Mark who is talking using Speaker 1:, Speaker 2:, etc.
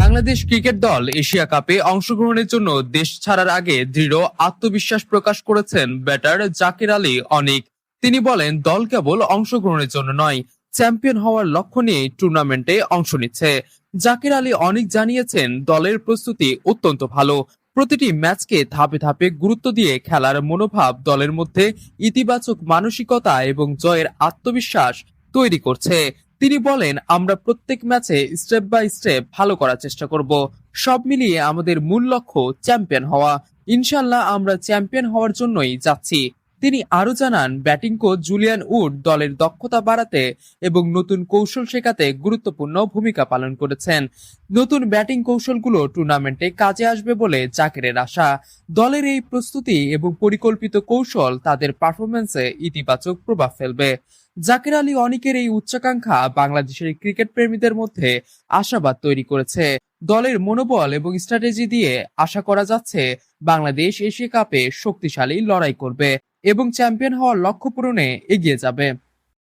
Speaker 1: Bangladesh cricket দল Asia কাপে অংশগ্রহণের জন্য দেশ ছাড়ার আগে দৃঢ় আত্মবিশ্বাস প্রকাশ করেছেন ব্যাটার জাকির আলী অনিক। তিনি বলেন, দল কেবল অংশগ্রহণের জন্য নয়, চ্যাম্পিয়ন হওয়ার লক্ষ্য নিয়ে টুর্নামেন্টে অংশ নিচ্ছে। জাকির আলী অনিক জানিয়েছেন, দলের প্রস্তুতি অত্যন্ত ভালো। প্রতিটি ম্যাচকে ধাপে ধাপে গুরুত্ব দিয়ে খেলার মনোভাব দলের মধ্যে ইতিবাচক মানসিকতা এবং জয়ের আত্মবিশ্বাস তৈরি করছে। তিনি বলেন, আমরা প্রত্যেক ম্যাচে স্টেপ বাই স্টেপ ভালো করার চেষ্টা করব। সব মিলিয়ে আমাদের মূল লক্ষ্য চ্যাম্পিয়ন হওয়া। ইনশাল্লাহ আমরা চ্যাম্পিয়ন হওয়ার জন্যই যাচ্ছি। তিনি আরও জানান, ব্যাটিং কোচ জুলিয়ান উড দলের দক্ষতা বাড়াতে এবং নতুন কৌশল শেখাতে গুরুত্বপূর্ণ ভূমিকা পালন করেছেন। নতুন ব্যাটিং কৌশলগুলো টুর্নামেন্টে কাজে আসবে বলে জাকেরের আশা। দলের এই প্রস্তুতি এবং পরিকল্পিত কৌশল তাদের পারফরমেন্সে ইতিবাচক প্রভাব ফেলবে। জাকির আলী অনিকের এই উচ্চাকাঙ্ক্ষা বাংলাদেশের ক্রিকেট প্রেমীদের মধ্যে আশাবাদ তৈরি করেছে। দলের মনোবল এবং স্ট্র্যাটেজি দিয়ে আশা করা যাচ্ছে বাংলাদেশ এশিয়া কাপে শক্তিশালী লড়াই করবে এবং চ্যাম্পিয়ন হওয়ার লক্ষ্য পূরণে এগিয়ে যাবে।